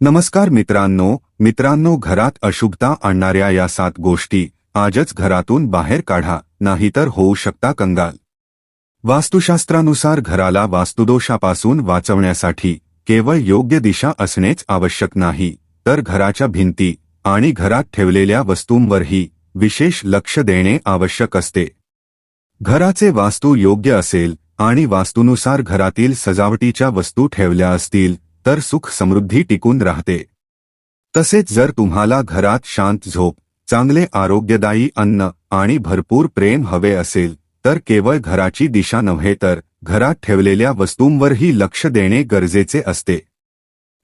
नमस्कार मित्रांनो मित्रांनो घरात अशुभता आणणाऱ्या या सात गोष्टी आजच घरातून बाहेर काढा नाहीतर होऊ शकता कंगाल. वास्तुशास्त्रानुसार घराला वास्तुदोषापासून वाचवण्यासाठी केवळ योग्य दिशा असणेच आवश्यक नाही तर घराच्या भिंती आणि घरात ठेवलेल्या वस्तूंवरही विशेष लक्ष देणे आवश्यक असते. घराचे वास्तू योग्य असेल आणि वास्तूनुसार घरातील सजावटीच्या वस्तू ठेवल्या असतील तर सुख समृद्धी टिकून राहते. तसेच जर तुम्हाला घरात शांत झोप चांगले आरोग्यदायी अन्न आणि भरपूर प्रेम हवे असेल तर केवळ घराची दिशा नव्हे तर घरात ठेवलेल्या वस्तूंवरही लक्ष देणे गरजेचे असते.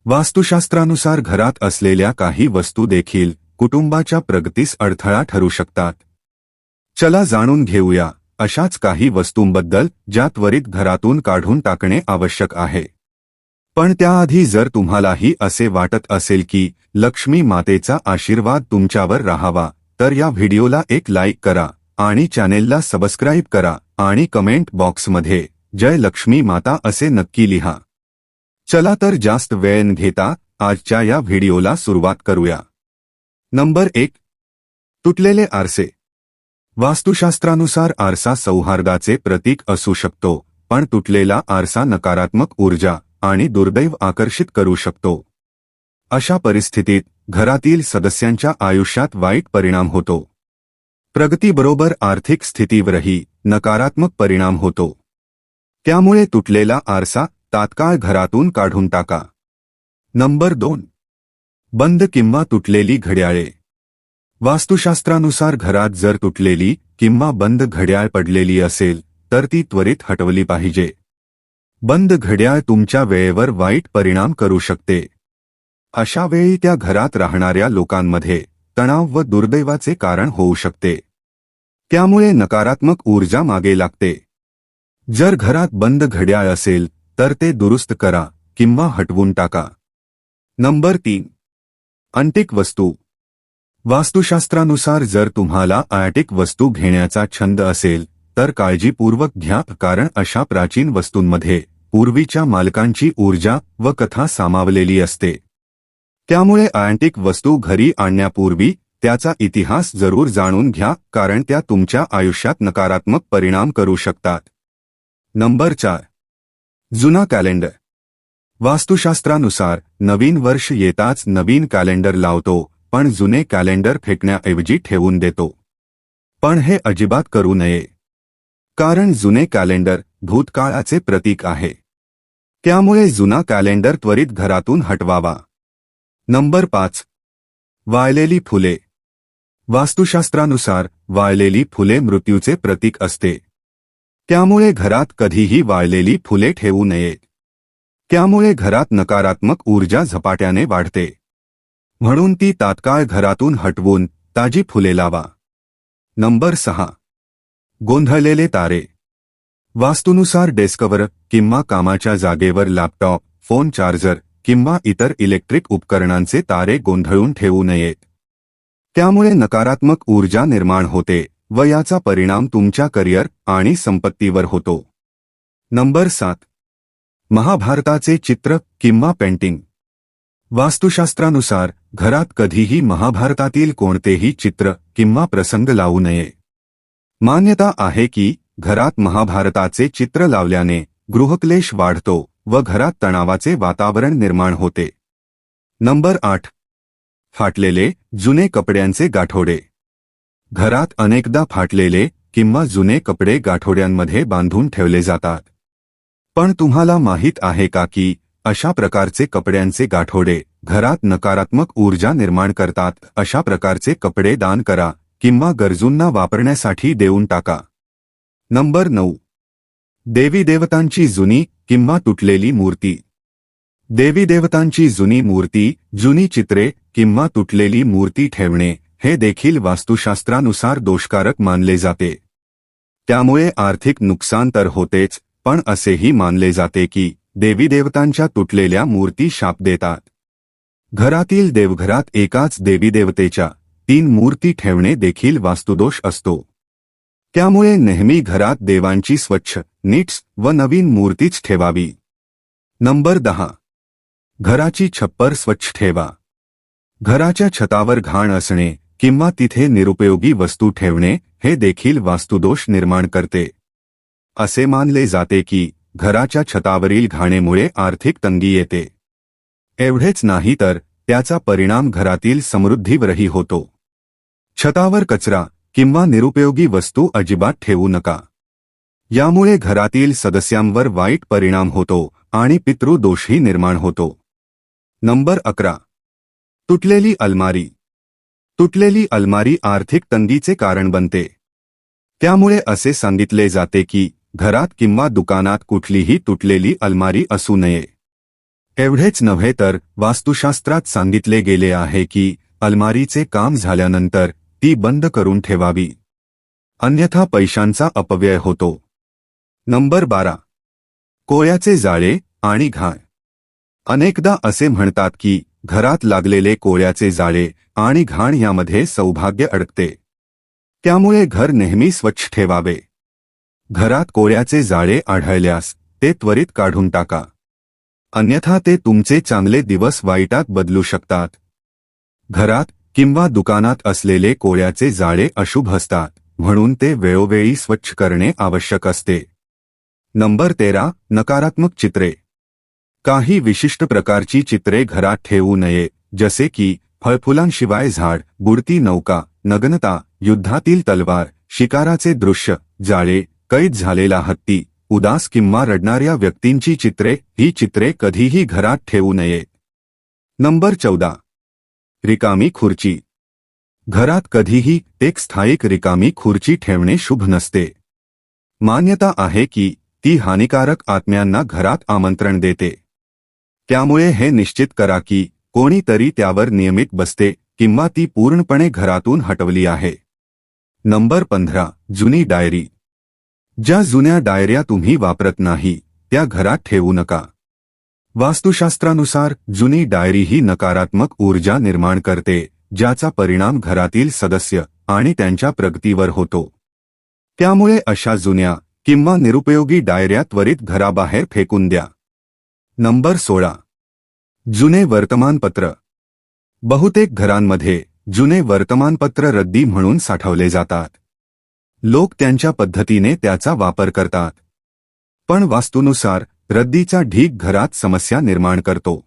वास्तुशास्त्रानुसार घरात असलेल्या काही वस्तू देखील कुटुंबाच्या प्रगतीस अडथळा ठरू शकतात. चला जाणून घेऊया अशाच काही वस्तूंबद्दल ज्या त्वरित घरातून काढून टाकणे आवश्यक आहे. पण त्याआधी जर तुम्हालाही असे वाटत असेल की लक्ष्मी मातेचा आशीर्वाद तुमच्यावर राहावा तर या व्हिडिओला एक लाईक करा आणि चॅनेलला सबस्क्राईब करा आणि कमेंट बॉक्समध्ये जय लक्ष्मी माता असे नक्की लिहा. चला तर जास्त वेळ न घेता आजच्या या व्हिडिओला सुरुवात करूया. नंबर एक. तुटलेले आरसे. वास्तुशास्त्रानुसार आरसा सौहार्दाचे प्रतीक असू शकतो पण तुटलेला आरसा नकारात्मक ऊर्जा आणि दुर्दैव आकर्षित करू शकतो. अशा परिस्थितीत घरातील सदस्यांच्या आयुष्यात वाईट परिणाम होतो. प्रगतीबरोबर आर्थिक स्थितीवरही नकारात्मक परिणाम होतो. त्यामुळे तुटलेला आरसा तात्काळ घरातून काढून टाका. नंबर दोन. बंद किंवा तुटलेली घड्याळे. वास्तुशास्त्रानुसार घरात जर तुटलेली किंवा बंद घड्याळ पडलेली असेल तर ती त्वरित हटवली पाहिजे. बंद घड्याळ तुमच्या वेळेवर वाईट परिणाम करू शकते. अशा वेळी त्या घरात राहणाऱ्या लोकांमध्ये तणाव व दुर्दैवाचे कारण होऊ शकते. त्यामुळे नकारात्मक ऊर्जा मागे लागते. जर घरात बंद घड्याळ असेल तर ते दुरुस्त करा किंवा हटवून टाका. नंबर तीन. अंतिक वस्तू. वास्तुशास्त्रानुसार जर तुम्हाला आयटिक वस्तू घेण्याचा छंद असेल तर काळजीपूर्वक घ्या कारण अशा प्राचीन वस्तूंमध्ये पूर्वीच्या मालकांची ऊर्जा व कथा सामावलेली असते. त्यामुळे अँटिक वस्तू घरी आणण्यापूर्वी त्याचा इतिहास जरूर जाणून घ्या कारण त्या तुमच्या आयुष्यात नकारात्मक परिणाम करू शकतात. नंबर चार. जुना कॅलेंडर. वास्तुशास्त्रानुसार नवीन वर्ष येताच नवीन कॅलेंडर लावतो पण जुने कॅलेंडर फेकण्याऐवजी ठेवून देतो. पण हे अजिबात करू नये. कारण जुने कॅलेंडर भूतकाळाचे प्रतीक आहे. त्यामुळे जुना कॅलेंडर त्वरित घरातून हटवावा. नंबर पाच. वाळलेली फुले. वास्तुशास्त्रानुसार वाळलेली फुले मृत्यूचे प्रतीक असते. त्यामुळे घरात कधीही वाळलेली फुले ठेवू नयेत त्यामुळे घरात नकारात्मक ऊर्जा झपाट्याने वाढते. म्हणून ती तात्काळ घरातून हटवून ताजी फुले लावा. नंबर सहा. गोंधळलेले तारे. वास्तुनुसार डेस्कवर किंवा कामाच्या जागेवर लॅपटॉप फोन चार्जर किंवा इतर इलेक्ट्रिक उपकरणांचे तारे गोंधळून ठेवू नयेत त्यामुळे नकारात्मक ऊर्जा निर्माण होते व याचा परिणाम तुमच्या करिअर आणि संपत्तीवर होतो. नंबर सात. महाभारताचे चित्र किंवा पेंटिंग. वास्तुशास्त्रानुसार घरात कधीही महाभारतातील कोणतेही चित्र किंवा प्रसंग लावू नये. मान्यता आहे की घरात महाभारताचे चित्र लावल्याने गृहक्लेश वाढतो व घरात तणावाचे वातावरण निर्माण होते. नंबर आठ. फाटलेले जुने कपड्यांचे गाठोडे. घरात अनेकदा फाटलेले किंवा जुने कपडे गाठोड्यांमध्ये बांधून ठेवले जातात. पण तुम्हाला माहीत आहे का की अशा प्रकारचे कपड्यांचे गाठोडे घरात नकारात्मक ऊर्जा निर्माण करतात अशा प्रकारचे कपडे दान करा किंवा गरजूंना वापरण्यासाठी देऊन टाका. नंबर नऊ. देवी देवतांची जुनी किंवा तुटलेली मूर्ती. देवी देवतांची जुनी मूर्ती जुनी चित्रे किंवा तुटलेली मूर्ती ठेवणे हे देखील वास्तुशास्त्रानुसार दोषकारक मानले जाते. त्यामुळे आर्थिक नुकसान तर होतेच पण असेही मानले जाते की देवी देवतांच्या तुटलेल्या मूर्ती शाप देतात. घरातील देवघरात एकाच देवी देवतेच्या तीन मूर्ती ठेवणे देखील वास्तुदोष असतो. त्यामुळे नेहमी घरात देवांची स्वच्छ नीट्स व नवीन मूर्तीच ठेवावी. नंबर दहा. घराची छप्पर स्वच्छ ठेवा. घराच्या छतावर घाण असणे किंवा तिथे निरुपयोगी वस्तू ठेवणे हे देखील वास्तुदोष निर्माण करते. असे मानले जाते की घराच्या छतावरील घाणेमुळे आर्थिक तंगी येते. एवढेच नाही तर त्याचा परिणाम घरातील समृद्धीवरही होतो. छतावर कचरा किंवा निरुपयोगी वस्तू अजिबात ठेवू नका. यामुळे घरातील सदस्यांवर वाईट परिणाम होतो आणि पितृदोषही निर्माण होतो. नंबर अकरा. तुटलेली अलमारी. तुटलेली अलमारी आर्थिक तंगीचे कारण बनते. त्यामुळे असे सांगितले जाते की घरात किंवा दुकानात कुठलीही तुटलेली अलमारी असू नये. एवढेच नव्हे तर वास्तुशास्त्रात सांगितले गेले आहे की अलमारीचे काम झाल्यानंतर ती बंद करून ठेवावी. अन्यथा पैशांचा अपव्यय होतो. नंबर बारा. कोळ्याचे जाळे आणि घाण. अनेकदा असे म्हणतात की घरात लागलेले कोळ्याचे जाळे आणि घाण यामध्ये सौभाग्य अडकते. त्यामुळे घर नेहमी स्वच्छ ठेवावे. घरात कोळ्याचे जाळे आढळल्यास ते त्वरित काढून टाका. अन्यथा ते तुमचे चांगले दिवस वाईटात बदलू शकतात. घरात किंवा दुकानात असलेले कोळ्याचे जाळे अशुभ असतात म्हणून ते वेळोवेळी स्वच्छ करणे आवश्यक असते. नंबर तेरा नकारात्मक चित्रे. काही विशिष्ट प्रकारची चित्रे घरात ठेवू नये जसे की फळफुलांशिवाय झाड बुडती नौका नग्नता युद्धातील तलवार शिकाराचे दृश्य जाळे कैद झालेला हत्ती उदास किंवा रडणाऱ्या व्यक्तींची चित्रे ही चित्रे कधीही घरात ठेवू नये. नंबर चौदा रिकामी खुर्ची. घरात कधीही एक स्थायिक रिकामी खुर्ची ठेवणे शुभ नसते. मान्यता आहे की ती हानिकारक आत्म्यांना घरात आमंत्रण देते. त्यामुळे हे निश्चित करा की कोणीतरी त्यावर नियमित बसते किंवा ती पूर्णपणे घरातून हटवली आहे. नंबर पंधरा जुनी डायरी. ज्या जुन्या डायऱ्या तुम्ही वापरत नाही त्या घरात ठेवू नका. वास्तुशास्त्रानुसार जुनी डायरी ही नकारात्मक ऊर्जा निर्माण करते ज्याचा परिणाम घरातील सदस्य आणि त्यांच्या प्रगतीवर होतो. त्यामुळे अशा जुन्या किंवा निरुपयोगी डायऱ्या त्वरित घराबाहेर फेकून द्या. नंबर सोळा. जुने वर्तमानपत्र. बहुतेक घरांमध्ये जुने वर्तमानपत्र रद्दी म्हणून साठवले जातात. लोक त्यांच्या पद्धतीने त्याचा वापर करतात. पण वास्तूनुसार रद्दीचा ढीक घरात समस्या निर्माण करतो.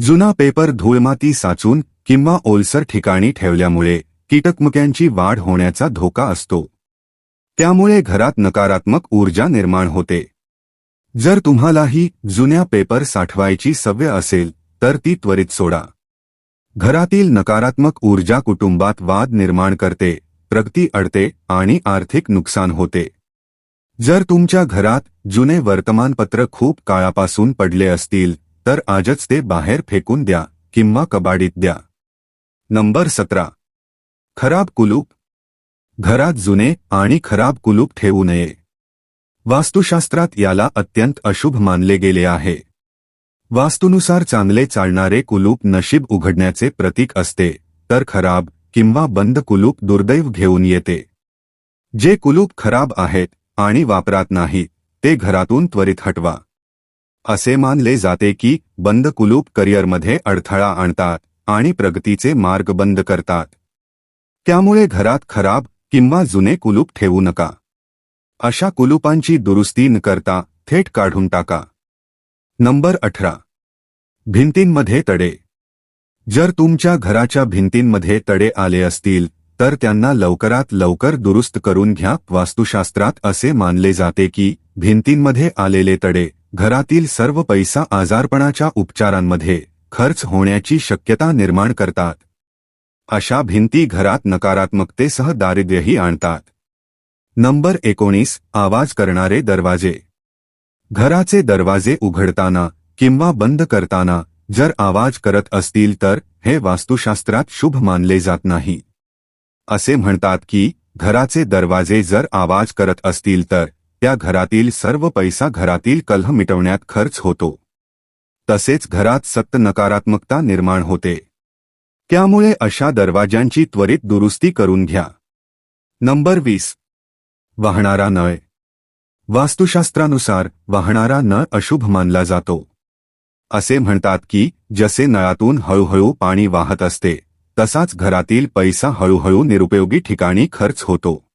जुना पेपर धूळमाती साचून किंवा ओलसर ठिकाणी ठेवल्यामुळे कीटकमुक्यांची वाढ होण्याचा धोका असतो. त्यामुळे घरात नकारात्मक ऊर्जा निर्माण होते. जर तुम्हालाही जुन्या पेपर साठवायची सवय असेल तर ती त्वरित सोडा. घरातील नकारात्मक ऊर्जा कुटुंबात वाद निर्माण करते प्रगती अडते आणि आर्थिक नुकसान होते. जर तुमच्या घरात जुने वर्तमानपत्र खूप काळापासून पडले असतील तर आजच ते बाहेर फेकून द्या किंवा कबाडीत द्या. नंबर सतरा. खराब कुलूप. घरात जुने आणि खराब कुलूप ठेवू नये. वास्तुशास्त्रात याला अत्यंत अशुभ मानले गेले आहे. वास्तुनुसार चांगले चालणारे कुलूप नशीब उघडण्याचे प्रतीक असते तर खराब किंवा बंद कुलूप दुर्दैव घेऊन येते. जे कुलूप खराब आहेत आणि वापरात नाही ते घरातून त्वरित हटवा. असे मानले जाते की बंद कुलूप करिअरमध्ये अडथळा आणतात आणि प्रगतीचे मार्ग बंद करतात. त्यामुळे घरात खराब किंवा जुने कुलूप ठेवू नका. अशा कुलूपांची दुरुस्ती न करता थेट काढून टाका. नंबर अठरा. भिंतींमध्ये तडे. जर तुमच्या घराच्या भिंतींमध्ये तडे आले असतील तर त्यांना लवकरात लवकर दुरुस्त करून घ्या. वास्तुशास्त्रात असे मानले जाते की भिंतींमध्ये आलेले तडे घरातील सर्व पैसा आजारपणाच्या उपचारांमध्ये खर्च होण्याची शक्यता निर्माण करतात. अशा भिंती घरात नकारात्मकतेसह दारिद्र्यही आणतात. नंबर एकोणीस आवाज करणारे दरवाजे. घराचे दरवाजे उघडताना किंवा बंद करताना जर आवाज करत असतील तर हे वास्तुशास्त्रात शुभ मानले जात नाही. असे म्हणतात की घराचे दरवाजे जर आवाज करत असतील तर त्या घरातील सर्व पैसा घरातील कलह मिटवण्यात खर्च होतो. तसेच घरात सक्त नकारात्मकता निर्माण होते. त्यामुळे अशा दरवाजांची त्वरित दुरुस्ती करून घ्या. नंबर वीस. वाहणारा नळ. वास्तुशास्त्रानुसार वाहणारा नळ अशुभ मानला जातो. असे म्हणतात की जसे नळातून हळूहळू पाणी वाहत असते तसाच घरातील पैसा हळूहळू निरुपयोगी ठिकाणी खर्च होतो.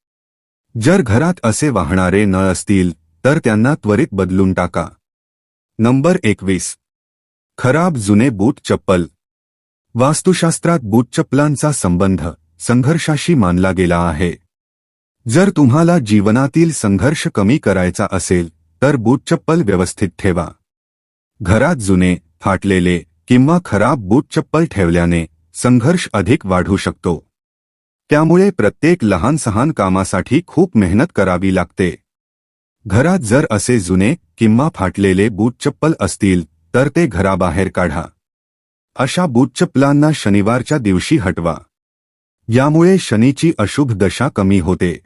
जर घरात असे वाहणारे नळ असतील तर त्यांना त्वरित बदलून टाका. नंबर एकवीस. खराब जुने बूट चप्पल. वास्तुशास्त्रात बूट चप्पलांचा संबंध संघर्षाशी मानला गेला आहे. जर तुम्हाला जीवनातील संघर्ष कमी करायचा असेल तर बूट चप्पल व्यवस्थित ठेवा. घरात जुने फाटलेले किंवा खराब बूट चप्पल ठेवल्याने संघर्ष अधिक वाढू शकतो. त्यामुळे प्रत्येक लहान सहान कामासाठी खूप मेहनत करावी लागते. घरात जर असे जुने किंवा फाटलेले बूट चप्पल असतील तर ते घराबाहेर काढा. अशा बूटचप्पलांना शनिवारच्या दिवशी हटवा. यामुळे शनीची अशुभ दशा कमी होते.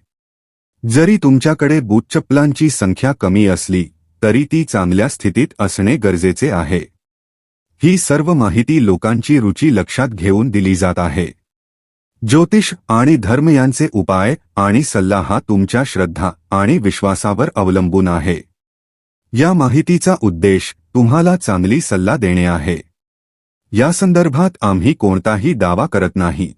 जरी तुमच्याकडे बूटचप्पलांची संख्या कमी असली तरी ती चांगल्या स्थितीत असणे गरजेचे आहे. ही सर्व माहिती लोकांची रुची लक्षात घेऊन दिली जात आहे. ज्योतिष आणि धर्म यांचे उपाय आणि सल्ला हा तुमच्या श्रद्धा आणि विश्वासावर अवलंबून आहे. या माहितीचा उद्देश तुम्हाला चांगली सल्ला देणे आहे. या संदर्भात आम्ही कोणताही दावा करत नाही.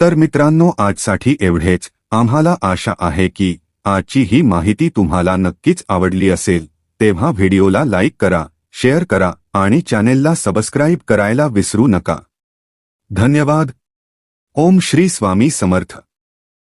तर मित्रांनो आजसाठी एवढेच. आम्हाला आशा आहे की आजची ही माहिती तुम्हाला नक्कीच आवडली असेल. तेव्हा व्हिडिओला लाईक करा शेअर करा आणि चॅनेलला सबस्क्राईब करायला विसरू नका. धन्यवाद. ओम श्री स्वामी समर्थ.